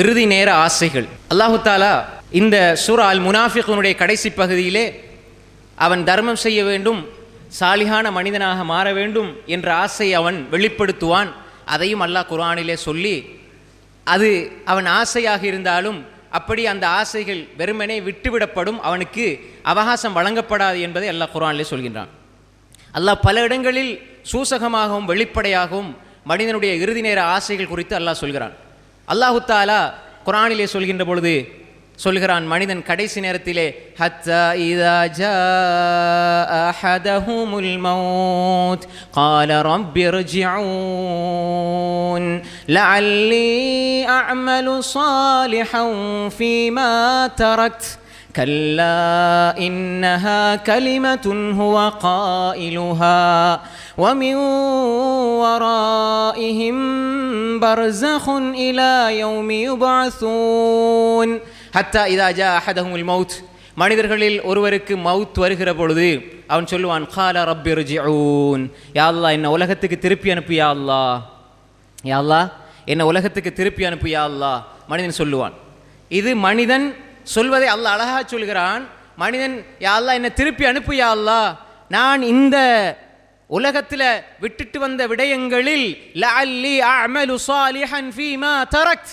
இறுதி நேர ஆசைகள். அல்லாஹு தாலா இந்த சூரா அல் முனாஃபிகனுடைய கடைசி பகுதியிலே அவன் தர்மம் செய்ய வேண்டும் சாலிகான மனிதனாக மாற வேண்டும் என்ற ஆசை அவன் வெளிப்படுத்துவான். அதையும் அல்லாஹ் குர்ஆனிலே சொல்லி அது அவன் ஆசையாக இருந்தாலும் அப்படி அந்த ஆசைகள் வெறுமனே விட்டுவிடப்படும் அவனுக்கு அவகாசம் வழங்கப்படாது என்பதை அல்லாஹ் குரானிலே சொல்கின்றான். அல்லாஹ் பல இடங்களில் சூசகமாகவும் வெளிப்படையாகவும் மனிதனுடைய இறுதி நேர ஆசைகள் குறித்து அல்லாஹ் சொல்கிறான். அல்லாஹு தாலா குரானிலே சொல்கின்ற பொழுது சொல்கிறான் மனிதன் கடைசி நேரத்திலே ஹத்தா இதா ஜாஅ அஹதஹுமுல் மௌத் قال رب ارجعون لعلي أعمل صالحا فيما تركت كلا إنها كلمة هو قائلها ومن ورائهم برزخ إلى يوم يبعثون حتى إذا جاء أحدهم الموت மனிதர்களில் ஒருவருக்கு மவுத் வருகிற பொழுது அவன் சொல்லுவான் கால ரப்பி ருஜிஊன் யா அல்லாஹ் என்ன உலகத்துக்கு திருப்பி அனுப்பு யா அல்லாஹ் யா அல்லாஹ் என்ன உலகத்துக்கு திருப்பி அனுப்பு யா அல்லாஹ் மனிதன் சொல்லுவான் இது மனிதன் சொல்வதை அல்லாஹ் அழகா சொல்கிறான் மனிதன் யா அல்லாஹ் என்னை திருப்பி அனுப்பு யா அல்லாஹ் நான் இந்த உலகத்தில் விட்டுட்டு வந்த விடயங்களில் லஅல்லி அமலு சாலிஹன் ஃபீமா தரக்த்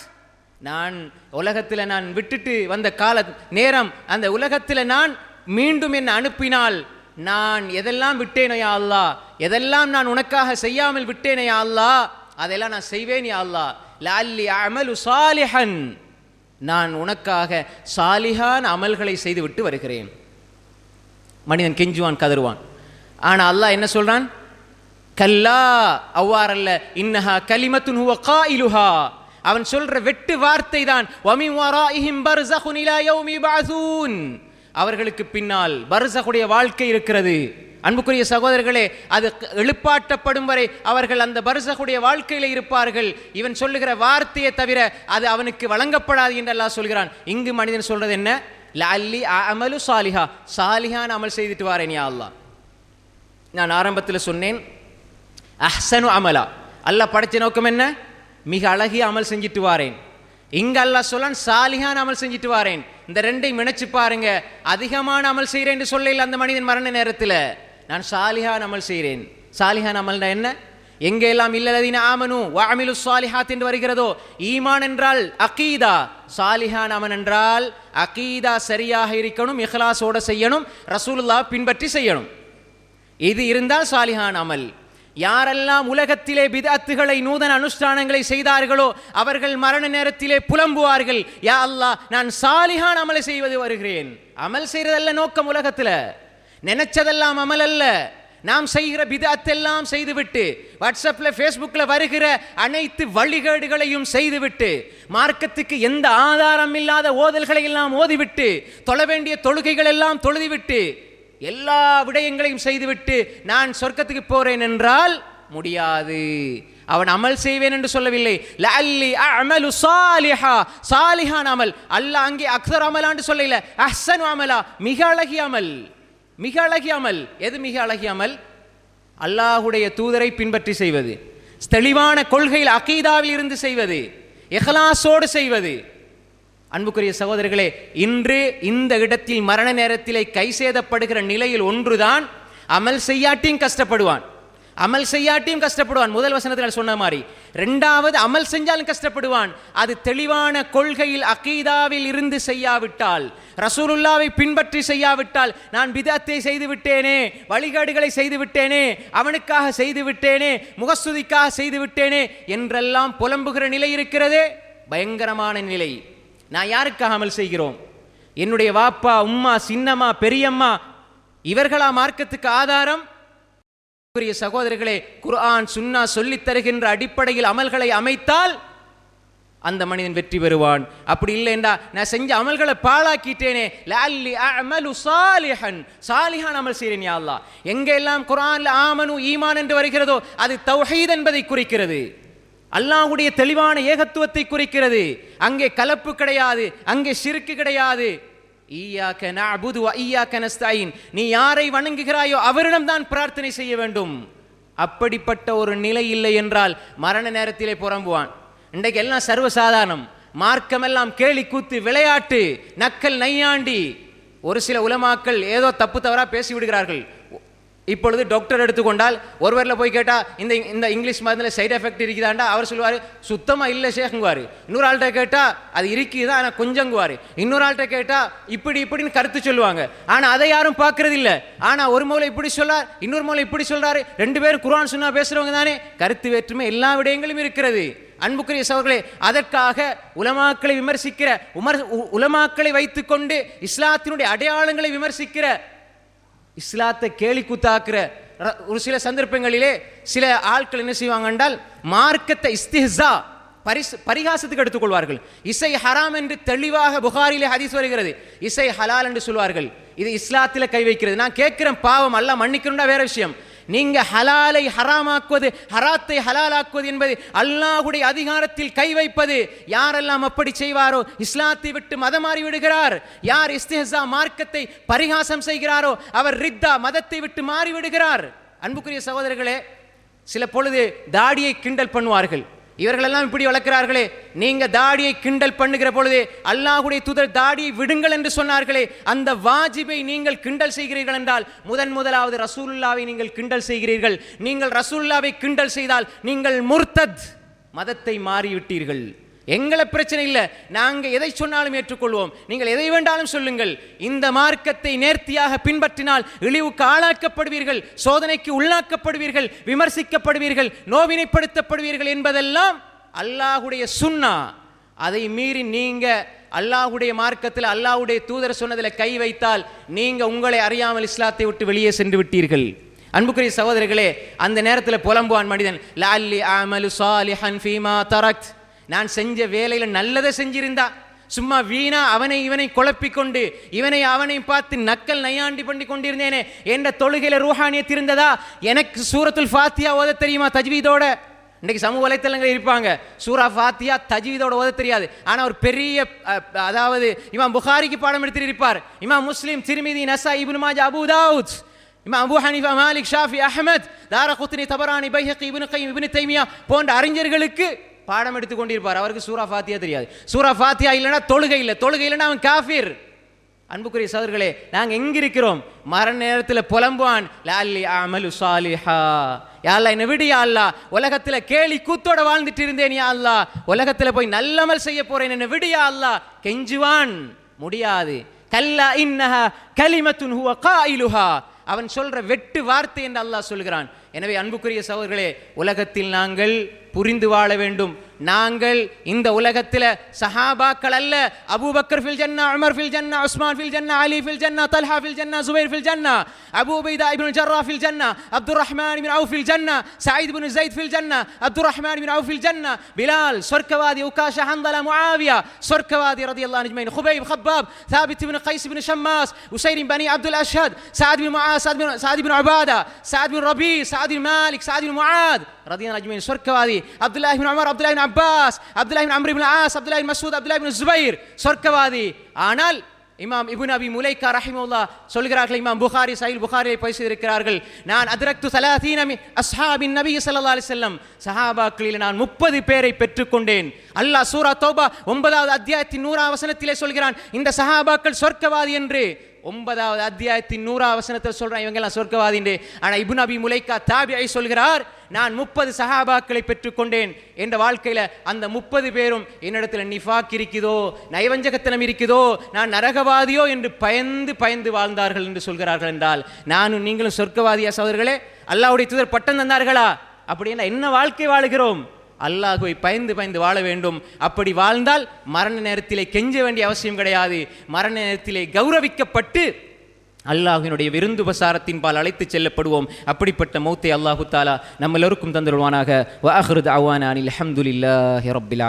நான் உலகத்தில் நான் விட்டுட்டு வந்த கால நேரம் அந்த உலகத்தில் நான் மீண்டும் என்னை அனுப்பினால் நான் எதெல்லாம் விட்டேனோ யா எதெல்லாம் நான் உனக்காக செய்யாமல் விட்டேனே யா அதெல்லாம் நான் செய்வேன் யா அல்லா. லஅல்லி அமலு சாலிஹன். நான் உனக்காக சாலிஹான் அமல்களை செய்துவிட்டு வருகிறேன். மனிதன் கெஞ்சுவான் கதறுவான். ஆனா அல்லாஹ் என்ன சொல்றான்? கல்லா அவ்வாறல்ல. இன்னஹா கலிமத்துன் ஹுவ கா இலுஹா அவன் சொல்ற வெட்டு வார்த்தை தான் வமின் வராஇஹிம் இஹிம் இலா யௌமி யபஅஸூன் அவர்களுக்கு பின்னால் பர்சகுடைய வாழ்க்கை இருக்கிறது. அன்புக்குரிய சகோதரர்களே அது எழுப்பாட்டப்படும் வரை அவர்கள் அந்த பர்சகுடைய வாழ்க்கையில் இருப்பார்கள். இவன் சொல்லுகிற வார்த்தையை தவிர அது அவனுக்கு வழங்கப்படாது என்று அல்லாஹ் சொல்கிறான். இங்கு மனிதன் சொல்றது என்ன? லஅல்லி அமலு சாலிஹா. சாலிஹான் அமல் செய்துட்டு வாரேன் யா அல்லாஹ். நான் ஆரம்பத்தில் சொன்னேன் அஹ்சனு அமலா. அல்லாஹ் படைச்ச நோக்கம் என்ன? மிக அழகிய அமல் செஞ்சுட்டு வாரேன். இங்கே அல்லாஹ் சொல்லான் சாலிஹான் அமல் செஞ்சுட்டு வாரேன். இந்த ரெண்டையும் இணைச்சு பாருங்க அதிகமான அமல் செய்கிறேன் என்று சொல்லல அந்த மனிதன் மரண நேரத்தில். நான் சாலிஹான் அமல் செய்கிறேன் சாலிஹான் அமல்னா என்ன? எங்கெல்லாம் இல்லலதீன ஆமனு வாமிலு சாலிஹாத் என்று வருகிறதோ ஈமான் என்றால் அகீதா. சாலிஹான் அமன் என்றால் அகீதா சரியாக இருக்கணும் இஹ்லாஸோட செய்யணும் ரசூலுல்லா பின்பற்றி செய்யணும். இது இருந்தால் சாலிஹான் அமல். யாரெல்லாம் உலகத்திலே பிதத்துகளை நூதன அனுஷ்டானங்களை செய்தார்களோ அவர்கள் மரண நேரத்திலே புலம்புவார்கள். யா அல்லாஹ் நான் சாலிஹான் அமலை செய்வது வருகிறேன். அமல் செய்யறதல்ல நோக்கம் உலகத்துல. நினைச்சதெல்லாம் அமல் அல்ல. நாம் செய்கிற பிதத்தெல்லாம் செய்துவிட்டு வாட்ஸ்அப்ல ஃபேஸ்புக்கில் வருகிற அனைத்து வழிகேடுகளையும் செய்துவிட்டு மார்க்கத்துக்கு எந்த ஆதாரம் இல்லாத ஓதல்களை எல்லாம் ஓதிவிட்டு தொழ வேண்டிய தொழுகைகள் எல்லாம் தொழுதிவிட்டு எல்லா விடயங்களையும் செய்துவிட்டு நான் சொர்க்கத்துக்கு போறேன் என்றால் முடியாது. அவன் அமல் செய்வேன் என்று சொல்லவில்லை. லல்லி அமலு சாலிஹா. சாலிஹான் அமல். அல்லாஹ் அங்கே அக்ஸர் அமலான்னு சொல்லல. அஹ்சன் அமலா. மிக அழகிய அமல். மிக அழகிய அமல். எது மிக அழகிய அமல்? அல்லாஹுடைய தூதரை பின்பற்றி செய்வது. தெளிவான கொள்கையில் அகீதாவில் இருந்து செய்வது. எஹலாசோடு செய்வது. அன்புக்குரிய சகோதரர்களே இன்று இந்த இடத்தில் மரண நேரத்திலே கை சேதப்படுகிற நிலையில் ஒன்றுதான் அமல் செய்யாட்டியும் கஷ்டப்படுவான். அமல் செய்யாட்டியும் கஷ்டப்படுவான். முதல் வசனத்தில் சொன்ன மாதிரி ரெண்டாவது அமல் செஞ்சாலும் கஷ்டப்படுவான். அது தெளிவான கொள்கையில் அகீதாவில் இருந்து செய்யாவிட்டால் ரசூலுல்லாவை பின்பற்றி செய்யாவிட்டால் நான் விதத்தை செய்து விட்டேனே வழிகாடுகளை செய்து விட்டேனே அவனுக்காக செய்து விட்டேனே முகஸ்துதிக்காக செய்து விட்டேனே என்றெல்லாம் புலம்புகிற நிலை இருக்கிறதே? பயங்கரமான நிலை. நான் யாருக்காக அமல் செய்கிறோம்? என்னுடைய வாப்பா உம்மா சின்னம்மா பெரியம்மா இவர்களா மார்க்கத்துக்கு ஆதாரம்? சகோதரர்களே குர்ஆன் சுன்னா சொல்லித் தருகின்ற அடிப்படையில் அமல்களை அமைத்தால் அந்த மனிதன் வெற்றி பெறுவான். அப்படி இல்லைண்டா நான் செஞ்ச அமல்களை பாழாக்கிட்டேனே. லஅல்லி அஅமலு சாலிஹன். சாலிஹான் அமல் செய்கிறேன் யா எங்கெல்லாம் குர்ஆன்ல ஆமனு ஈமான் என்று வருகிறதோ அது தௌஹீத் என்பதை குறிக்கிறது. அல்லாஹுடைய தெளிவான ஏகத்துவத்தை குறிக்கிறது. அங்கே கலப்பு கிடையாது அங்கே சிறுக்கு கிடையாது. நீ யாரை வணங்குகிறாயோ அவரிடம் தான் பிரார்த்தனை செய்ய வேண்டும். அப்படிப்பட்ட ஒரு நிலை இல்லை என்றால் மரண நேரத்திலே புறம்புவான். இன்றைக்கு எல்லாம் சர்வசாதாரணம். மார்க்கமெல்லாம் கேலி கூத்து விளையாட்டு நக்கல் நையாண்டி. ஒரு சில உலமாக்கள் ஏதோ தப்பு தவறா பேசி விடுகிறார்கள். இப்பொழுது டாக்டர் எடுத்துக்கொண்டால் ஒருவரில் போய் கேட்டால் இந்த இந்த இங்கிலீஷ் மருந்தில் சைடு எஃபெக்ட் இருக்குதாண்டா? அவர் சொல்லுவார் சுத்தமாக இல்லை சேகுங்குவார் இன்னொரு ஆள்கிட்ட கேட்டால் அது இருக்குதா? ஆனால் கொஞ்சங்குவார். இன்னொரு ஆள்கிட்ட கேட்டால் இப்படி இப்படின்னு கருத்து சொல்லுவாங்க. ஆனால் அதை யாரும் பார்க்கறது இல்லை ஆனால் ஒரு மூலை இப்படி சொல்லார் இன்னொரு மூலை இப்படி சொல்கிறாரு ரெண்டு பேரும் குர்ஆன் சொன்னால் பேசுகிறவங்க தானே. கருத்து வேற்றுமை எல்லா விடயங்களும் இருக்கிறது. அன்புக்குரிய சகோதரர்களே அதற்காக உலமாக்களை விமர்சிக்கிற உமர் உ- உலமாக்களை வைத்துக்கொண்டு இஸ்லாத்தினுடைய அடையாளங்களை விமர்சிக்கிற இஸ்லாத்தை கேலி கூத்தாக்குற ஒரு சில சந்தர்ப்பங்களிலே சில ஆட்கள் என்ன செய்வாங்க என்றால் மார்க்கத்தை இஸ்திஹ்ஸா பரிசு பரிகாசத்துக்கு எடுத்துக்கொள்வார்கள். இசை ஹராம் என்று தெளிவாக புகாரிலே ஹதீஸ் வருகிறது. இசை ஹலால் என்று சொல்வார்கள். இது இஸ்லாத்தில் கை வைக்கிறது. நான் கேட்கிறேன் பாவம் அல்ல மன்னிக்கணும்டா வேற விஷயம். நீங்க ஹலாலை ஹராமாக்குவது ஹராத்தை ஹலாலாக்குவது என்பது அல்லாஹுடைய அதிகாரத்தில் கை வைப்பது. யாரெல்லாம் அப்படி செய்வாரோ இஸ்லாத்தை விட்டு மதம் மாறி விடுகிறார். யார் இஸ்திஹா மார்க்கத்தை பரிகாசம் செய்கிறாரோ அவர் ரித்தா மதத்தை விட்டு மாறிவிடுகிறார் அன்புக்குரிய சகோதரர்களே சில பொழுது தாடியை கிண்டல் பண்ணுவார்கள். இவர்களெல்லாம் இப்படி வளர்க்கிறார்களே. நீங்க தாடியை கிண்டல் பண்ணுகிற பொழுது அல்லாஹுடைய தூதர் தாடியை விடுங்கள் என்று சொன்னார்களே. அந்த வாஜிபை நீங்கள் கிண்டல் செய்கிறீர்கள் என்றால் முதன் முதலாவது ரசூல்லாவை நீங்கள் கிண்டல் செய்கிறீர்கள். நீங்கள் ரசூல்லாவை கிண்டல் செய்தால் நீங்கள் முர்த்தத் மதத்தை மாறிவிட்டீர்கள். எங்களை பிரச்சனை இல்லை. நாங்கள் எதை சொன்னாலும் ஏற்றுக்கொள்வோம். நீங்கள் எதை வேண்டாலும் சொல்லுங்கள். இந்த மார்க்கத்தை நேர்த்தியாக பின்பற்றினால் இழிவுக்கு ஆளாக்கப்படுவீர்கள் சோதனைக்கு உள்ளாக்கப்படுவீர்கள் விமர்சிக்கப்படுவீர்கள் நோவினைப்படுத்தப்படுவீர்கள் என்பதெல்லாம் அல்லாஹுடைய சுன்னா அதை மீறி நீங்க அல்லாஹுடைய மார்க்கத்தில் அல்லாஹ்வுடைய தூதர் சொன்னதில் கை வைத்தால் நீங்க உங்களை அறியாமல் இஸ்லாத்தை விட்டு வெளியே சென்று விட்டீர்கள். அன்புக்குரிய சகோதரர்களே அந்த நேரத்தில் புலம்புவான் மனிதன் லால்லி அமலு சாலிஹன் ஃபீமா தரக்த். நான் செஞ்ச வேலையில் நல்லதை செஞ்சிருந்தா சும்மா வீணா அவனை இவனை குழப்பிக்கொண்டு இவனை அவனை பார்த்து நக்கல் நையாண்டி பண்ணி கொண்டிருந்தேனே என்ற தொழுகையில் ரூஹானியத் இருந்ததா எனக்கு சூரத்துல் ஃபாத்தியா ஓத தெரியுமா தஜ்வீதோட? இன்றைக்கி சமூக வலைத்தளங்கள் இருப்பாங்க. சூரா ஃபாத்தியா தஜ்வீதோட ஓத தெரியாது. ஆனால் ஒரு பெரிய அதாவது இமாம் புகாரிக்கு பாடம் எடுத்து இருப்பார். இமாம் Muslim Tirmidhi Nasai Ibn Majah Abu Dawud. இமாம் Abu Malik Shafi Ahmad Daraqutni Tabarani Bayhaqi Ibn Qayyim Ibn Taymiyyah போன்ற அறிஞர்களுக்கு பாடம் எடுத்துக் கொண்டிருப்பார். அவருக்கு சூரா ஃபாத்தியா தெரியாது. சூரா ஃபாத்தியா இல்லைனா தொழுகை இல்லை. தொழுகை இல்லைன்னா அவன் காஃபிர். அன்புக்குரிய சோதர்களே நாங்க எங்க இருக்கிறோம் மரண நேரத்தில் புலம்புவான் லாலி அமலு சாலிஹா. யாழ்லா என்ன விடு அல்லாஹ். உலகத்துல கேலி கூத்தோட வாழ்ந்துட்டு இருந்தேன் யாழ்லா அல்லாஹ். உலகத்துல போய் நல்லமல் செய்ய போறேன் என்னை விடு யாழ்லா கெஞ்சுவான். முடியாது. கல்லா இன்னஹா கலிமத்துன் ஹுவ காயிலுஹா. அவன் சொல்ற வெட்டு வார்த்தை என்று அல்லாஹ் சொல்கிறான். எனவே அன்புக்குரிய சோதர்களே உலகத்தில் நாங்கள் புரிந்து வாழ வேண்டும் நாங்கள் இந்த உலகத்தில் சஹாபாக்கள் அல்ல அபூபக்கர் ஃபில் ஜன்னா உமர் ஃபில் ஜன்னா உஸ்மான் ஃபில் ஜன்னா அலி ஃபில் ஜன்னா தல்ஹா ஃபில் ஜன்னா சுபைர் ஃபில் ஜன்னா அபூ உபைதா இப்னு ஜர்ரா ஃபில் ஜன்னா அப்துர் ரஹ்மான் பின் அவுஃப் ஃபில் ஜன்னா சயீத் பின் ஜைத் ஃபில் ஜன்னா அப்துர் ரஹ்மான் பின் அவுஃப் ஃபில் ஜன்னா பிலால் சொர்க்கவாதி உகாஷா ஹந்தலா முஆவியா சொர்க்கவாதி ரலியல்லாஹு அன்ஹு خبيب خباب ثابت بن قيس بن شماس وسير بن عبد الاشهد سعد بن معاذ سعد بن سعد بن عباده سعد بن ربيع سعد بن مالك سعد بن معاذ رضي الله اجمعين சொர்க்கவாதி عبد الله بن عمر عبد الله بن عباس عبد الله بن عمرو بن العاص عبد الله بن مسعود عبد الله بن الزبير சொர்க்கவாதி ஆனால் இமாம் இப்னு அபி முலைக்கா ரஹிமுல்லா சொல்கிறார்கள் இமாம் புகாரி சஹீல் புகாரியை பேசியிருக்கிறார்கள் நான் அதிரக்து சலாதீன மின் அஸ்ஹாபின் நபி ஸல்லல்லாஹு அலைஹி வஸல்லம் சஹாபாக்களில் நான் முப்பது பேரை பெற்றுக்கொண்டேன் அல்லாஹ் சூரா தௌபா ஒன்பதாவது அத்தியாயத்தின் நூறாம் வசனத்திலே சொல்கிறான் இந்த சஹாபாக்கள் சொர்க்கவாதி என்று ஒன்பதாவது அத்தியாயத்தின் நூறாம் வசனத்தில் சொல்றான் இவங்க எல்லாம் சொர்க்கவாதி என்று ஆனா இப்னு அபி முலைக்கா தாபியை சொல்கிறார் நான் முப்பது சஹாபாக்களை பெற்றுக்கொண்டேன். என்ற வாழ்க்கையில அந்த முப்பது பேரும் என்னிடத்துல நிஃபாக் இருக்குதோ நைவஞ்சகத்தனம் இருக்குதோ நான் நரகவாதியோ என்று பயந்து பயந்து வாழ்ந்தார்கள் என்று சொல்கிறார்கள் என்றால் நானும் நீங்களும் சொர்க்கவாதியா சோதர்களே அல்லாஹ்வுடைய தூதர் பட்டம் தந்தார்களா? அப்படின்னா என்ன வாழ்க்கை வாழுகிறோம்? அல்லாஹுவை பயந்து பயந்து வாழ வேண்டும். அப்படி வாழ்ந்தால் மரண நேரத்திலே கெஞ்ச வேண்டிய அவசியம் கிடையாது. மரண நேரத்திலே கௌரவிக்கப்பட்டு அல்லாஹினுடைய விருந்து பசாரத்தின் பால் அழைத்து செல்லப்படுவோம். அப்படிப்பட்ட மௌத்தை அல்லாஹு தாலா நம்ம எல்லோருக்கும் வாஹருத் வாஹ்ருத் அவானானில் அஹமதுல்லா ரப்பில்